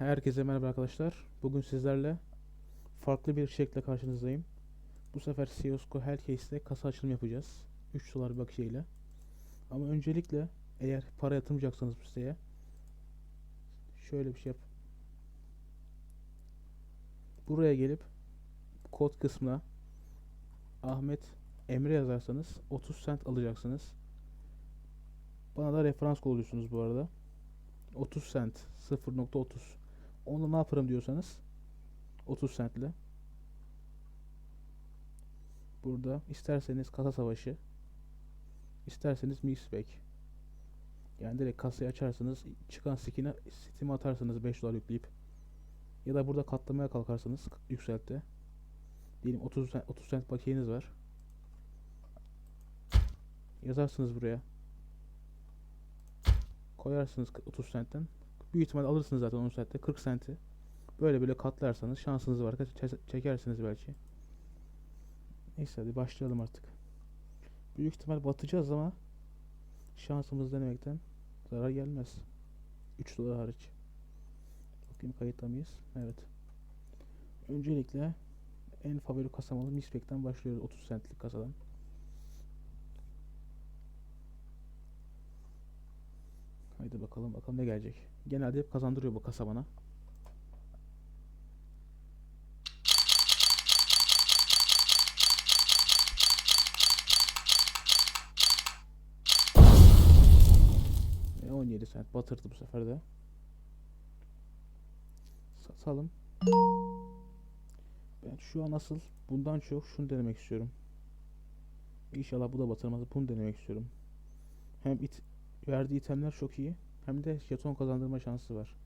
Herkese merhaba arkadaşlar. Bugün sizlerle farklı bir şekilde karşınızdayım. Bu sefer Siosko Hellcase'de kasa açılımı yapacağız. 3 dolar bakiyayla. Ama öncelikle eğer para yatırmayacaksanız bu siteye şöyle bir şey yap. Buraya gelip kod kısmına Ahmet Emre yazarsanız 30 cent alacaksınız. Bana da referans oluyorsunuz bu arada. 30 cent 0.30 onu ne yaparım diyorsanız 30 centle burada isterseniz kasa savaşı isterseniz mixback yani direkt kasayı açarsınız çıkan skin'e Steam'e atarsınız 5 dolar yükleyip. Ya da burada katlamaya kalkarsanız yükseltte diyelim 30 cent, 30 cent bakiyeniz var. Yazarsınız buraya. Koyarsınız 30 centten büyük ihtimal alırsınız zaten 10 saatte 40 senti. Böyle böyle katlarsanız şansınız var. Çe- Çekersiniz belki. Neyse hadi başlayalım artık. Büyük ihtimal batacağız ama şansımız denemekten zarar gelmez. 3 dolar hariç. Bakayım kayıtta mıyız? Evet. Öncelikle en favori kasamalı Mispek'ten başlıyoruz 30 centlik kasadan. Haydi bakalım bakalım ne gelecek. Genelde hep kazandırıyor bu kasa bana. Ve 17 cent batırdı bu sefer de. Satalım. Ben şu an asıl bundan çok şunu denemek istiyorum. İnşallah bu da batırmaz. Bunu denemek istiyorum. Hem it verdiği itemler çok iyi. Hem de jeton kazandırma şansı var.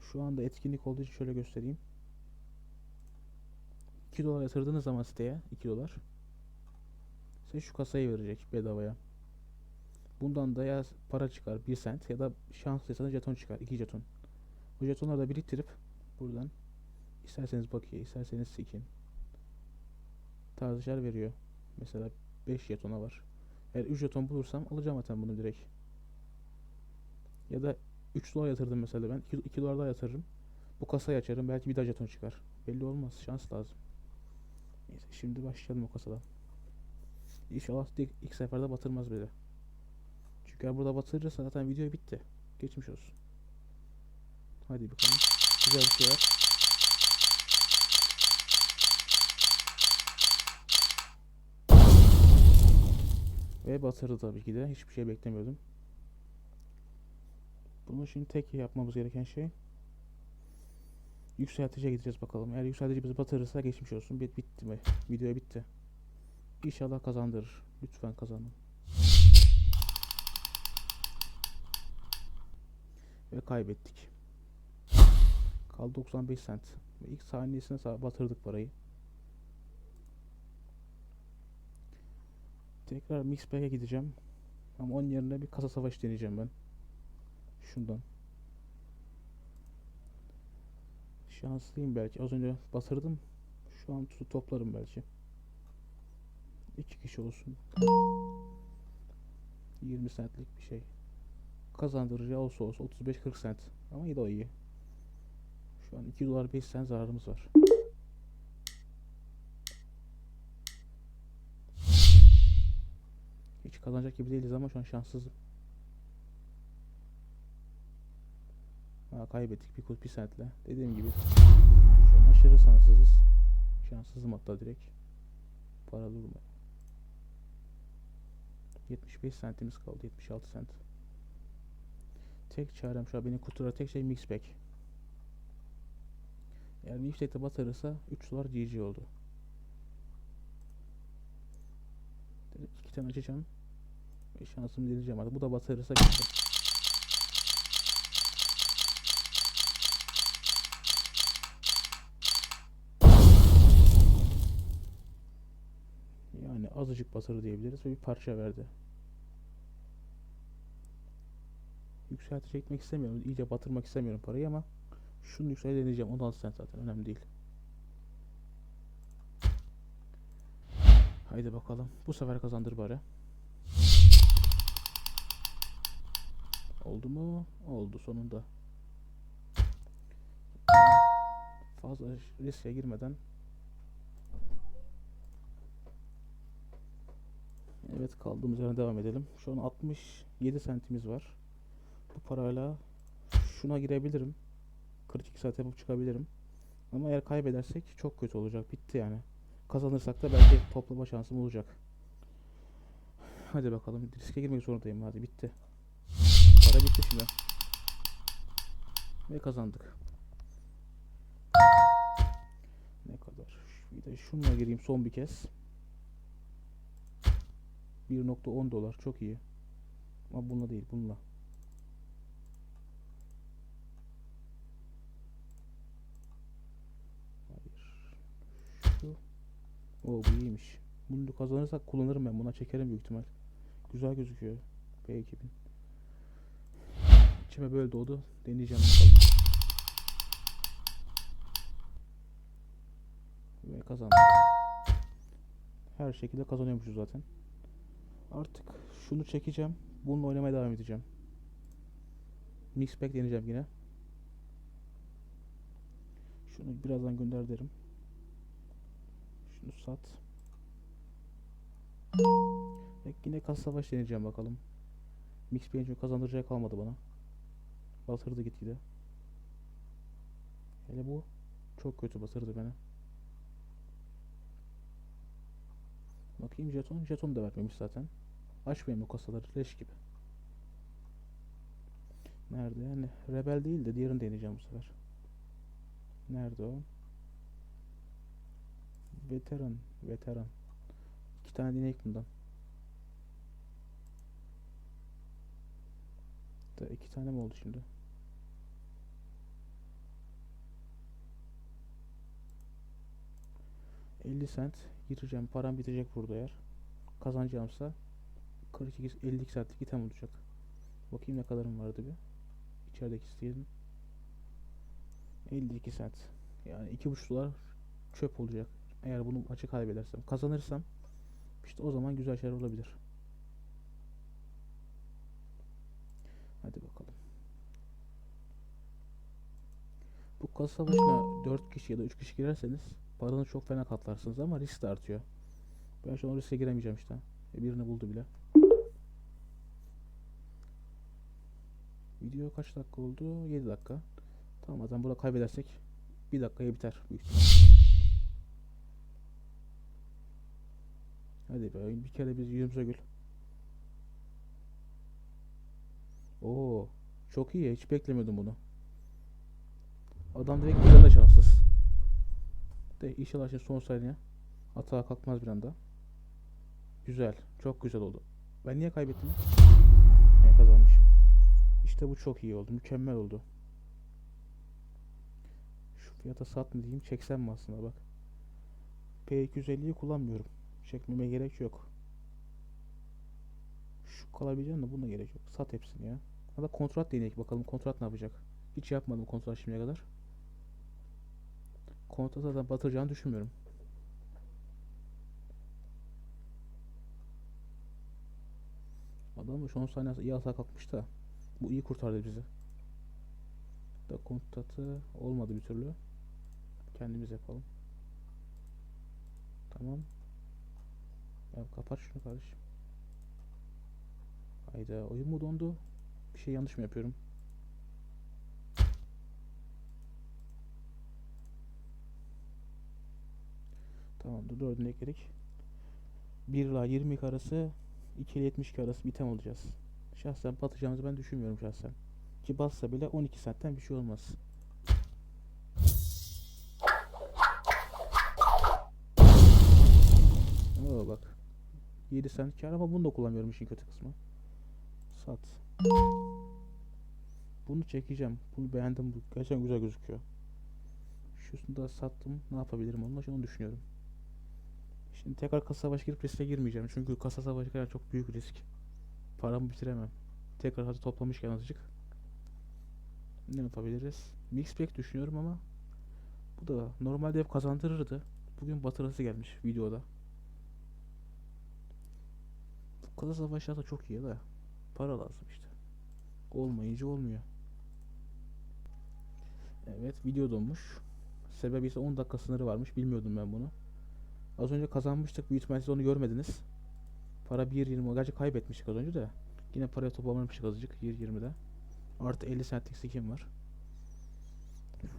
Şu anda etkinlik olduğu için şöyle göstereyim. 2 dolar yatırdığınız zaman siteye 2 dolar size şu kasayı verecek bedavaya. Bundan da ya para çıkar 1 cent ya da şanslıysanız jeton çıkar 2 jeton. Bu jetonları da biriktirip buradan isterseniz bakiye isterseniz skin tarzı veriyor. Mesela 5 jetona var. Eğer 3 jeton bulursam alacağım zaten bunu direkt. Ya da 3 dolar yatırdım mesela ben. 2, 2 dolar daha yatırırım. Bu kasayı açarım. Belki bir daha jeton çıkar. Belli olmaz. Şans lazım. Neyse şimdi başlayalım o kasadan. İnşallah ilk, ilk seferde batırmaz bile. Çünkü eğer burada batırırsa zaten video bitti. Geçmiş olsun. Hadi bakalım. Güzel bir şey var. Ve batırdı tabii ki de. Hiçbir şey beklemiyordum. Bunun için tek yapmamız gereken şey yükselticiye gideceğiz bakalım. Eğer yükseltici bizi batırırsa geçmiş olsun. Bit bitti mi? Video bitti. İnşallah kazandırır. Lütfen kazanın. Ve kaybettik. Kaldı 95 cent. Ve ilk saniyesine sa- batırdık parayı. Tekrar Mixback'e gideceğim. Ama onun yerine bir kasa savaşı deneyeceğim ben. Şundan. Şanslıyım belki. Az önce batırdım. Şu an tu- toplarım belki. İki kişi olsun. 20 centlik bir şey. Kazandırır ya olsa olsa 35-40 cent. Ama iyi de o iyi. Şu an 2 dolar 5 cent zararımız var. Hiç kazanacak gibi değiliz ama şu an şanssızım. Ha, kaybettik bir bir sentle. Dediğim gibi şu an aşırı şanssızız. Şanssızım hatta direkt. Para durma. 75 centimiz kaldı. 76 cent. Tek çarem şu an benim kutuda tek şey mixback. Eğer mixback'te batırırsa 3 dolar GG oldu. İki tane açacağım. Ve şansımı deneyeceğim artık. Bu da batırırsa bitti. Yani azıcık batırı diyebiliriz ve bir parça verdi. Yükseltici gitmek istemiyorum. İyice batırmak istemiyorum parayı ama şunu yükseğe deneyeceğim. 16 cent zaten önemli değil. Haydi bakalım. Bu sefer kazandır bari. Oldu mu? Oldu sonunda. fazla riske girmeden Evet kaldığımız yerden devam edelim. Şu an 67 sentimiz var. Bu parayla şuna girebilirim. 42 saat yapıp çıkabilirim. Ama eğer kaybedersek çok kötü olacak. Bitti yani. Kazanırsak da belki toplama şansım olacak. Hadi bakalım. Riske girmek zorundayım. Hadi bitti. Para bitti şimdi. Ve kazandık. Ne kadar? Bir de şununla gireyim son bir kez. 1.10 dolar çok iyi. Ama bununla değil bununla. Hayır. Şu. O bu iyiymiş. Bunu kazanırsak kullanırım ben. Buna çekerim büyük ihtimal. Güzel gözüküyor. P2000. İçime böyle doğdu. Deneyeceğim bakalım. Ve kazandık. Her şekilde kazanıyormuşuz zaten. Artık şunu çekeceğim. Bununla oynamaya devam edeceğim. Mixpack deneyeceğim yine. Şunu birazdan gönder derim. Şunu sat. Ve yine kasa savaş deneyeceğim bakalım. Mixpack'in çünkü kazandıracağı kalmadı bana. Batırdı gitgide. Hele bu çok kötü batırdı beni. Bakayım jeton. Jeton da vermemiş zaten. Açmayayım bu kasaları leş gibi. Nerede? Yani rebel değil de diğerini deneyeceğim bu sefer. Nerede o? Veteran. Veteran. İki tane dinleyek bundan. Da iki tane mi oldu şimdi? ...50 sent gireceğim. Param bitecek burada eğer. Kazanacağımsa 42 52 saatlik item olacak. Bakayım ne kadarım vardı bir. İçerideki isteyelim. 52 saat. Yani 2,5 dolar çöp olacak. Eğer bunu maçı kaybedersem. Kazanırsam işte o zaman güzel şeyler olabilir. Hadi bakalım. Bu kasa başına 4 kişi ya da 3 kişi girerseniz paranı çok fena katlarsınız ama risk de artıyor. Ben şu an riske giremeyeceğim işte. E, Birini buldu bile. Video kaç dakika oldu? 7 dakika. Tamam zaten burada kaybedersek 1 dakikaya biter büyük. Hadi be bir kere biz yüzümüze gül. Oo, çok iyi. Hiç beklemiyordum bunu. Adam direkt bizden de şanssız. De inşallah şimdi son saniye hata kalkmaz bir anda. Güzel. Çok güzel oldu. Ben niye kaybettim? Ne kazanmışım. İşte bu çok iyi oldu. Mükemmel oldu. Şu fiyata sat mı diyeyim çeksem mi aslında bak. P250'yi kullanmıyorum. Çekmeme gerek yok. Şu kalabileceğim de buna gerek yok. Sat hepsini ya. Ya kontrat deneyek bakalım kontrat ne yapacak. Hiç yapmadım kontrat şimdiye kadar. Kontrat zaten batıracağını düşünmüyorum. Adam son saniye iyi hata kalkmış da bu iyi kurtardı bizi. Da kontratı olmadı bir türlü. Kendimiz yapalım. Tamam. Ya kapat şunu kardeşim. Hayda oyun mu dondu? Bir şey yanlış mı yapıyorum? Tamamdır dördünü ekledik. 1 ila 20 arası 2 ile 72 arası bir item alacağız. Şahsen batacağımızı ben düşünmüyorum şahsen. Ki bassa bile 12 saatten bir şey olmaz. Oo bak. 7 cent kar ama bunu da kullanmıyorum işin kötü kısmı. Sat. Bunu çekeceğim. Bunu beğendim. Bu gerçekten güzel gözüküyor. Şusunu da sattım. Ne yapabilirim onunla? Onu düşünüyorum. Şimdi tekrar kasa savaşı girip riske girmeyeceğim. Çünkü kasa savaşı kadar çok büyük risk. Paramı bitiremem. Tekrar hadi toplamışken azıcık. Ne yapabiliriz? Mixpack düşünüyorum ama bu da normalde hep kazandırırdı. Bugün batırası gelmiş videoda. Bu kasa savaşı da çok iyi da para lazım işte. Olmayınca olmuyor. Evet video donmuş. Sebebi ise 10 dakika sınırı varmış. Bilmiyordum ben bunu. Az önce kazanmıştık. Büyük ihtimalle siz onu görmediniz. Para 1.20. Gerçi kaybetmiştik az önce de. Yine paraya toplamıştık azıcık. 1.20'de. Artı 50 centlik skin var.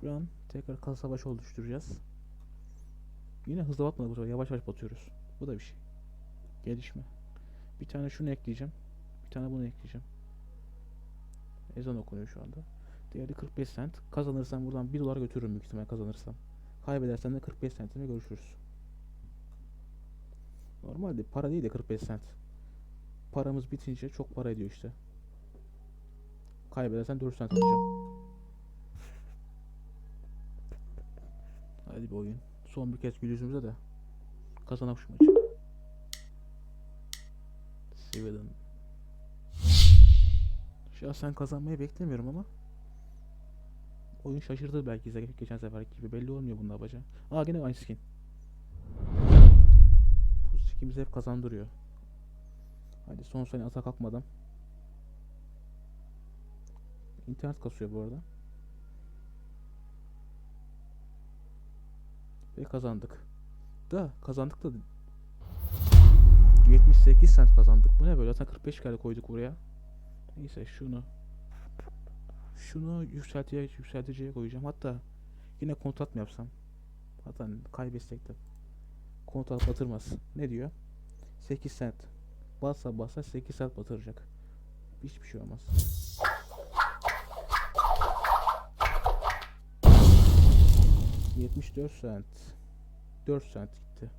Şu an tekrar kasa savaşı oluşturacağız. Yine hızlı batmadık bu sefer. Yavaş yavaş batıyoruz. Bu da bir şey. Gelişme. Bir tane şunu ekleyeceğim. Bir tane bunu ekleyeceğim. Ezan okunuyor şu anda. Diğeri 45 cent. Kazanırsam buradan 1 dolar götürürüm büyük ihtimal kazanırsam. Kaybedersem de 45 centime görüşürüz. Normalde para değil de 45 cent. Paramız bitince çok para ediyor işte. Kaybedersen 4 cent alacağım. Hadi bir oyun. Son bir kez gül yüzümüze de. Kazanak şu maçı. Sweden. Şahsen kazanmayı beklemiyorum ama oyun şaşırdı belki geçen sefer gibi belli olmuyor bunun yapacağı. Aa gene aynı skin. Bizi hep kazandırıyor. Hadi son saniye ata kalkmadan. İnternet kasıyor bu arada. Ve kazandık. Da kazandık da 78 cent kazandık. Bu ne böyle? Zaten 45 kere koyduk buraya. Neyse şunu şunu yükselteceğe yükselteceğe koyacağım. Hatta yine kontrat mı yapsam? Hatta kaybetsek de kontrat batırmaz. Ne diyor? 8 cent. Bassa bassa 8 cent batıracak. Hiçbir şey olmaz. Yetmiş dört cent. 4 cent gitti.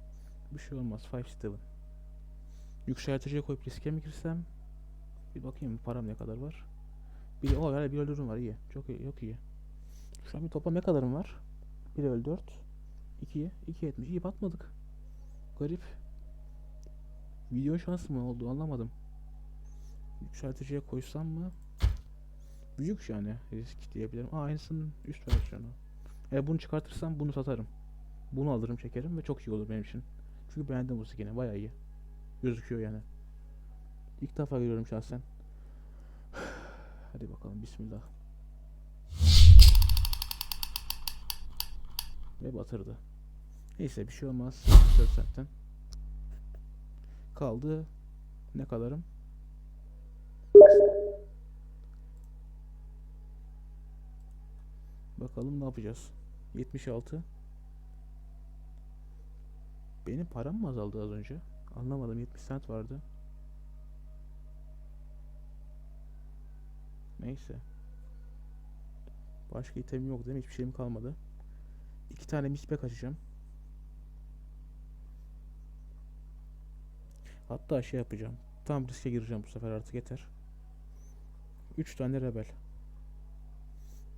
Bir şey olmaz. 5 seven. Yükselticiye koyup riske mi girsem? Bir bakayım param ne kadar var. Bir o yani bir öldürüm var iyi. Çok iyi, çok iyi. Şu an bir toplam ne kadarım var? 1 öl 4. 2'ye 2 etmiş. İyi batmadık. Garip. Video şansı mı oldu anlamadım. Yükselticiye koysam mı? Büyük yani risk diyebilirim. Aa aynısının üst versiyonu. E bunu çıkartırsam bunu satarım. Bunu alırım çekerim ve çok iyi olur benim için. Çünkü beğendim bu skin'i bayağı iyi. Gözüküyor yani. İlk defa görüyorum şahsen. Hadi bakalım bismillah. Ve batırdı. Neyse bir şey olmaz. 4 saatten. Kaldı. Ne kadarım? Bakalım ne yapacağız. 76. Benim param mı azaldı az önce? Anlamadım 70 cent vardı. Neyse. Başka item yok değil mi? Hiçbir şeyim kalmadı. İki tane misbek açacağım. Hatta şey yapacağım. Tam riske gireceğim bu sefer artık yeter. Üç tane rebel.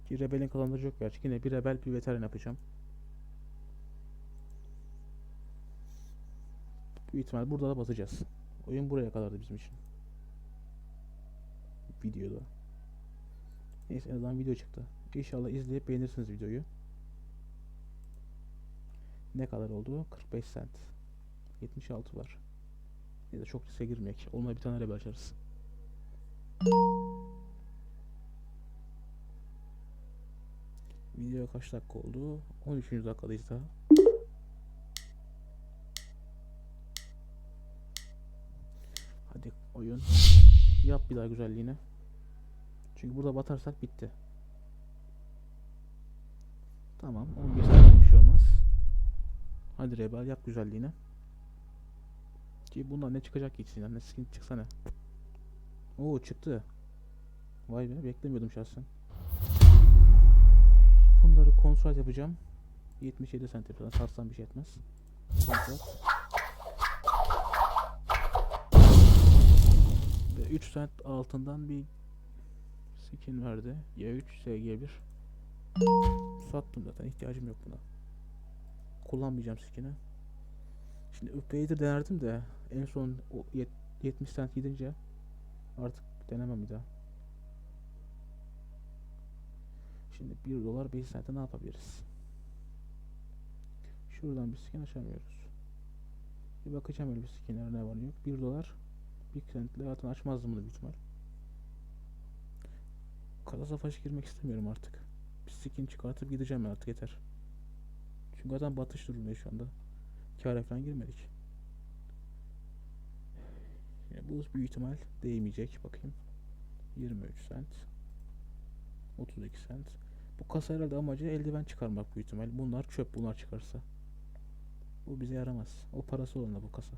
Ki rebelin kazandırıcı yok gerçi. Yine bir rebel bir veteran yapacağım. Büyük ihtimal burada da basacağız. Oyun buraya kadardı bizim için. Videoda. Neyse en azından video çıktı. İnşallah izleyip beğenirsiniz videoyu. Ne kadar oldu? 45 cent. 76 var. Neyse çok riske girmeyek. Olma bir tane rebel açarız. Video kaç dakika oldu? 13. dakikadayız daha. Hadi oyun. Yap bir daha güzelliğine. Çünkü burada batarsak bitti. Tamam. 11 saat bir şey olmaz. Hadi Rebel yap güzelliğine. Ki bundan ne çıkacak ki içinden? Ne skin çıksa ne? Oo çıktı. Vay be beklemiyordum şahsen. Bunları kontrol yapacağım. 77 cent yapacağım. Satsam bir şey etmez. Kontrat. Ve 3 cent altından bir skin verdi. Y3, SG1. Sattım zaten ihtiyacım yok buna. Kullanmayacağım skin'i. Şimdi upgrade'i denerdim de en son o yet- 70 cent gidince artık denemem bir daha. Şimdi 1 dolar 5 cent'e ne yapabiliriz? Şuradan bir skin açamıyoruz. Bir bakacağım öyle bir skinler ne var yok. 1 dolar 1 centle zaten açmazdım bunu büyük ihtimal. Kara savaş girmek istemiyorum artık. Bir skin çıkartıp gideceğim artık yeter. Çünkü zaten batış durumunda şu anda. Kâra falan girmedik. Yani bu büyük ihtimal değmeyecek. Bakayım. 23 cent. 32 cent. Bu kasa herhalde amacı eldiven çıkarmak büyük ihtimal. Bunlar çöp bunlar çıkarsa. Bu bize yaramaz. O parası olanla bu kasa.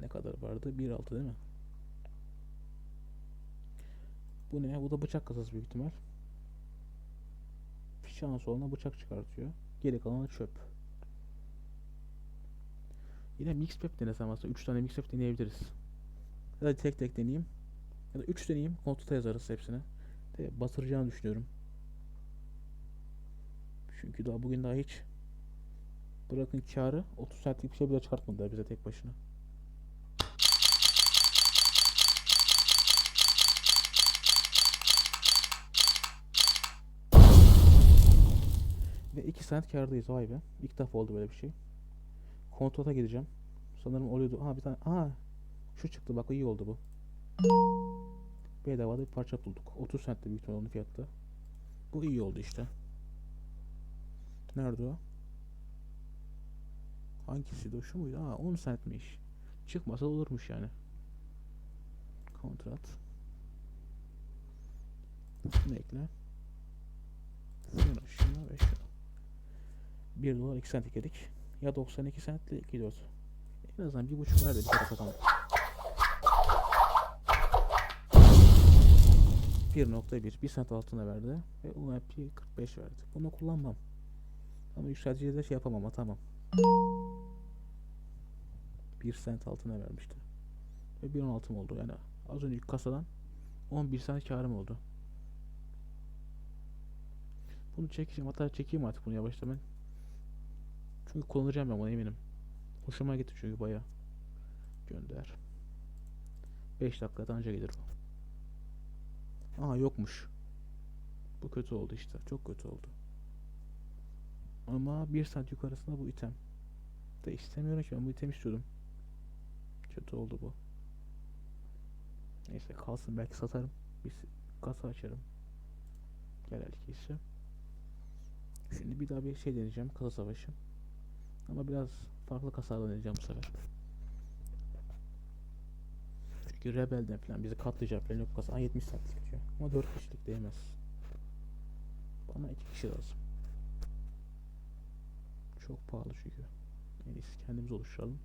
Ne kadar vardı? 1.6 değil mi? Bu ne? Bu da bıçak kasası büyük ihtimal. Şans olana bıçak çıkartıyor. Geri kalanı çöp. Yine mix pep denesem aslında 3 tane mix pep deneyebiliriz. Ya da tek tek deneyeyim. Ya da 3 deneyeyim. Kontrolta yazarız hepsine. De batıracağını düşünüyorum. Çünkü daha bugün daha hiç bırakın karı 30 saatlik bir şey bile çıkartmadılar bize tek başına. 2 saat kârdayız vay be. İlk defa oldu böyle bir şey. Kontrolta gideceğim. Sanırım oluyordu. Aa bir tane. Aa şu çıktı bak iyi oldu bu. Bedavada bir parça bulduk. 30 centti büyük ihtimal onun fiyatı. Bu iyi oldu işte. Nerede o? Hangisiydi o? Şu muydu? Aa 10 centmiş. Çıkmasa olurmuş yani. Kontrat. Şunu ekle. Şunu, şunu ve şunu. 1 dolar 2 cent ekledik. Ya 92 centle 2 4. En azından bir buçuk verdi bir tarafa kazandık. 1.1 1 cent altına verdi ve UMP 45 verdi. Bunu kullanmam. Ama yükselticiye de şey yapamam atamam. 1 cent altına vermişti. Ve 1.16 oldu yani az önceki kasadan 11 cent karım oldu. Bunu çekeceğim hatta çekeyim artık bunu yavaştan ben. Çünkü kullanacağım ben bunu eminim. Hoşuma gitti çünkü baya. Gönder. 5 dakikada anca gelir bu. Aa yokmuş. Bu kötü oldu işte. Çok kötü oldu. Ama bir saat yukarısında bu item. De istemiyorum ki ben bu item istiyordum. Kötü oldu bu. Neyse kalsın belki satarım. Bir kasa açarım. Gel ise. Şimdi bir daha bir şey deneyeceğim. Kasa savaşı. Ama biraz farklı kasalarla deneyeceğim bu sefer. Çünkü Rebel'den falan bizi katlayacak falan yok kasa. Aa, 70 saatlik diyor. Ama 4 kişilik değmez. Bana 2 kişi lazım. Çok pahalı çünkü. En iyisi kendimiz oluşturalım.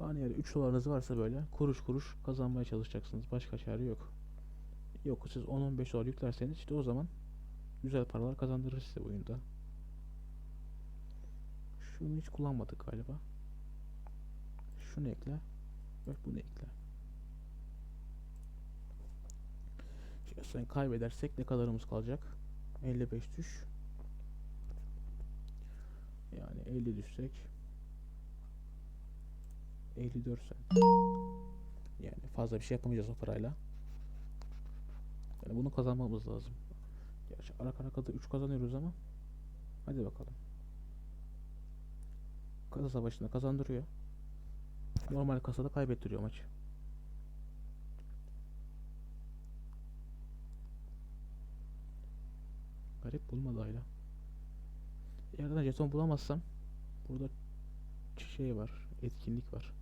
Yani eğer 3 dolarınız varsa böyle kuruş kuruş kazanmaya çalışacaksınız. Başka çare yok. Yok siz 10-15 dolar yüklerseniz işte o zaman güzel paralar kazandırır size oyunda. Şunu hiç kullanmadık galiba. Şunu ekle. Ve bunu ekle. Şimdi sen kaybedersek ne kadarımız kalacak? 55 düş. Yani 50 düşsek 54 cent. Yani fazla bir şey yapamayacağız o parayla. Yani bunu kazanmamız lazım. Gerçi ara ara kadar 3 kazanıyoruz ama hadi bakalım. Kasa savaşında kazandırıyor. Normal kasada kaybettiriyor maçı. Garip bulmadı hala. Yerden jeton bulamazsam burada şey var, etkinlik var.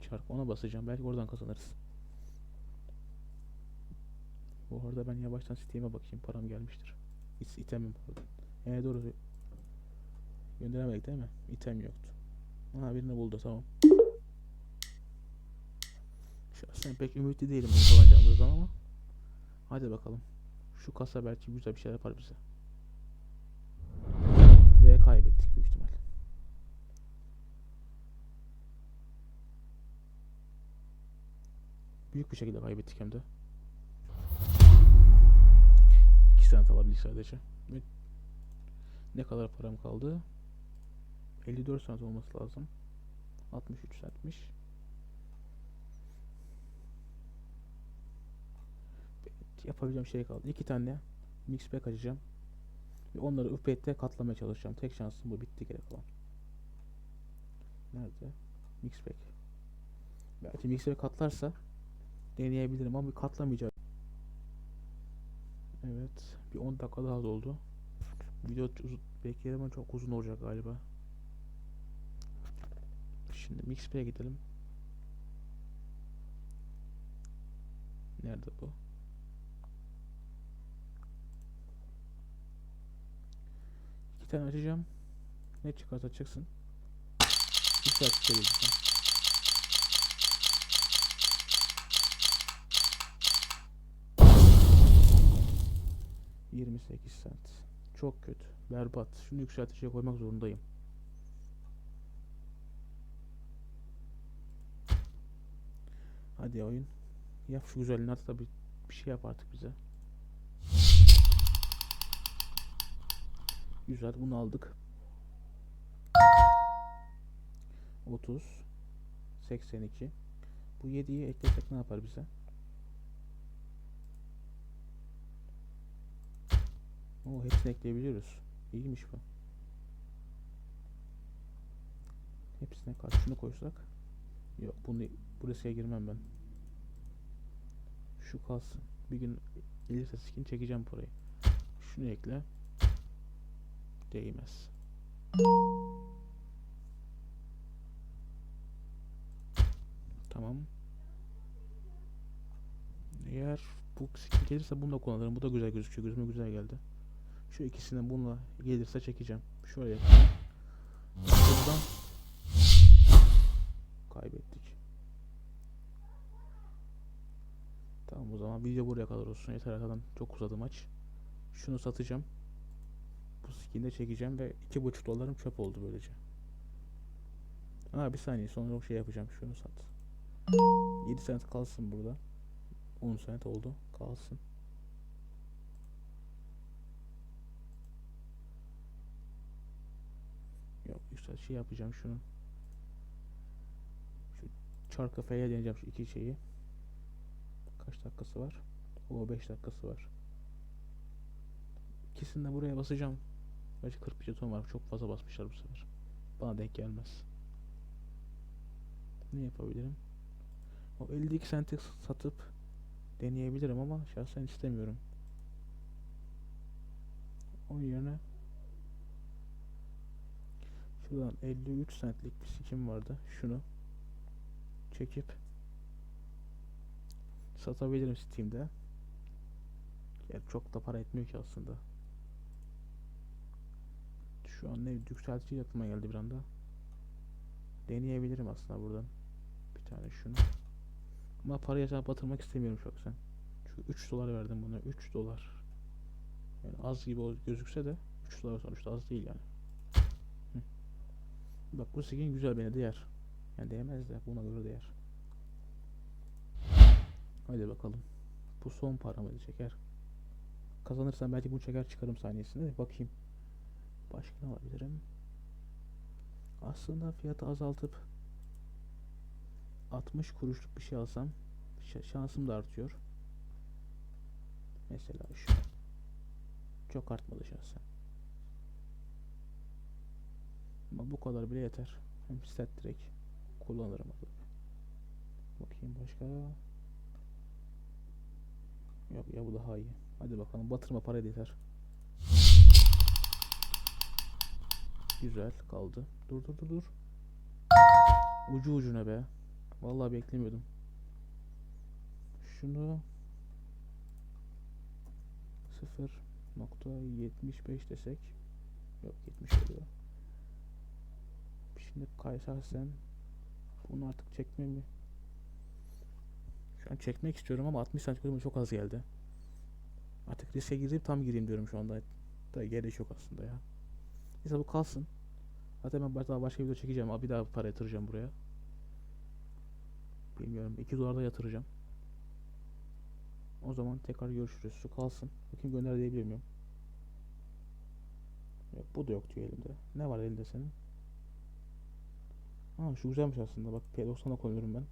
Çark ona basacağım. Belki oradan kazanırız. Bu arada ben yavaştan Steam'e bakayım. Param gelmiştir. İtemim pardon. Ee doğru. Gönderemedik değil mi? İtem yoktu. Ha birini buldu tamam. Şahsen pek ümitli değilim bunu kazanacağımızdan ama. Hadi bakalım. Şu kasa belki güzel bir şey yapar bize. Ve kaybettik büyük ihtimal. Büyük bir şekilde kaybettik hem de. 2 sent alabildik sadece. Ne kadar param kaldı? 54 sent olması lazım. 63 centmiş. Evet, yapabileceğim şey kaldı. İki tane mix pack açacağım. Ve onları UP'de katlamaya çalışacağım. Tek şansım bu. Bitti gerek olan. Nerede? Mix pack. Belki mix pack katlarsa deneyebilirim ama katlamayacak. Evet. Bir 10 dakika daha doldu. Video bekleyelim ama çok uzun olacak galiba. Şimdi MixP'ye gidelim. Nerede bu? İki tane açacağım. Ne çıkarsa çıksın. Bir saat çevireceğim. ...28 cent. Çok kötü. Berbat. Şunu yükselticiye koymak zorundayım. Hadi oyun. Yap şu güzelliğini artık da bir, bir şey yap artık bize. Güzel bunu aldık. 30 82 Bu 7'yi eklesek ne yapar bize? Oo hepsini ekleyebiliyoruz. İyiymiş bu. Hepsine karşı şunu koysak. Yok bunu buraya girmem ben. Şu kalsın. Bir gün gelirse skin çekeceğim burayı. Şunu ekle. Değmez. Tamam. Eğer bu skin gelirse bunu da kullanırım. Bu da güzel gözüküyor. Gözüme güzel geldi. Şu ikisinden bununla gelirse çekeceğim. Şöyle yapayım. Buradan kaybettik. Tamam o zaman video buraya kadar olsun. Yeter arkadan çok uzadı maç. Şunu satacağım. Bu skin'i de çekeceğim ve 2.5 dolarım çöp oldu böylece. Aa bir saniye sonra şey yapacağım. Şunu sat. 7 cent kalsın burada. 10 cent oldu. Kalsın. Yok işte şey yapacağım şunu. Şu çarkı F'ye deneyeceğim şu iki şeyi. Kaç dakikası var? O 5 dakikası var. İkisini de buraya basacağım. Gerçi 41 jeton var. Çok fazla basmışlar bu sefer. Bana denk gelmez. Ne yapabilirim? O 52 senti satıp deneyebilirim ama şahsen istemiyorum. Onun yerine şuradan 53 centlik bir skin vardı. Şunu çekip satabilirim Steam'de. Yani çok da para etmiyor ki aslında. Şu an ne yükseltici aklıma geldi bir anda. Deneyebilirim aslında buradan. Bir tane şunu. Ama parayı hesaba batırmak istemiyorum şahsen. Çünkü 3 dolar verdim buna. 3 dolar. Yani az gibi gözükse de 3 dolar sonuçta az değil yani. Hı. Bak bu skin güzel beni değer. Yani değmez de buna göre değer. Hadi bakalım. Bu son paramı çeker. Kazanırsam belki bunu çeker çıkarım saniyesinde. Bakayım. Başka ne alabilirim? Aslında fiyatı azaltıp 60 kuruşluk bir şey alsam şansım da artıyor. Mesela şu. Çok artmadı şahsen. Ama bu kadar bile yeter. Hem set direkt kullanırım. Bakayım başka. Yok ya bu daha iyi. Hadi bakalım batırma para yeter. Güzel kaldı. Dur dur dur dur. Ucu ucuna be. Vallahi beklemiyordum. Şunu 0.75 desek yok 70 oluyor. Şimdi kaysarsen bunu artık çekmemi şu an çekmek istiyorum ama 60 santim çok az geldi. Artık riske girip tam gireyim diyorum şu anda. Da gerek yok aslında ya. Neyse bu kalsın. Zaten ben daha başka video çekeceğim. Abi bir daha para yatıracağım buraya. Bilmiyorum. 2 dolar da yatıracağım. O zaman tekrar görüşürüz. Şu kalsın. Bakayım gönder diyebilir miyim? Yok bu da yok diyor elimde. Ne var elinde senin? Aa şu güzelmiş aslında. Bak P90'a koyuyorum ben.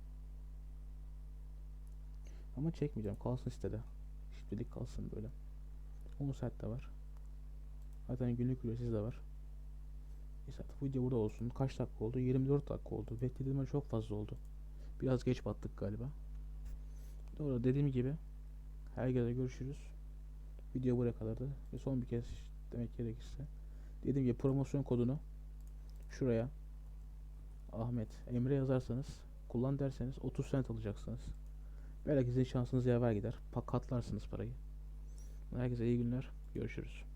Ama çekmeyeceğim. Kalsın sitede. Şimdilik kalsın böyle. 10 saat de var. Zaten günlük ücretsiz de var. Neyse artık video burada olsun. Kaç dakika oldu? 24 dakika oldu. Beklediğimden çok fazla oldu. Biraz geç battık galiba. Doğru dediğim gibi herkese görüşürüz. Video buraya kadardı. Ve son bir kez demek gerekirse dediğim gibi promosyon kodunu şuraya Ahmet Emre yazarsanız kullan derseniz 30 sent alacaksınız. Belki sizin şansınız yaver gider. Pakatlarsınız parayı. Herkese iyi günler. Görüşürüz.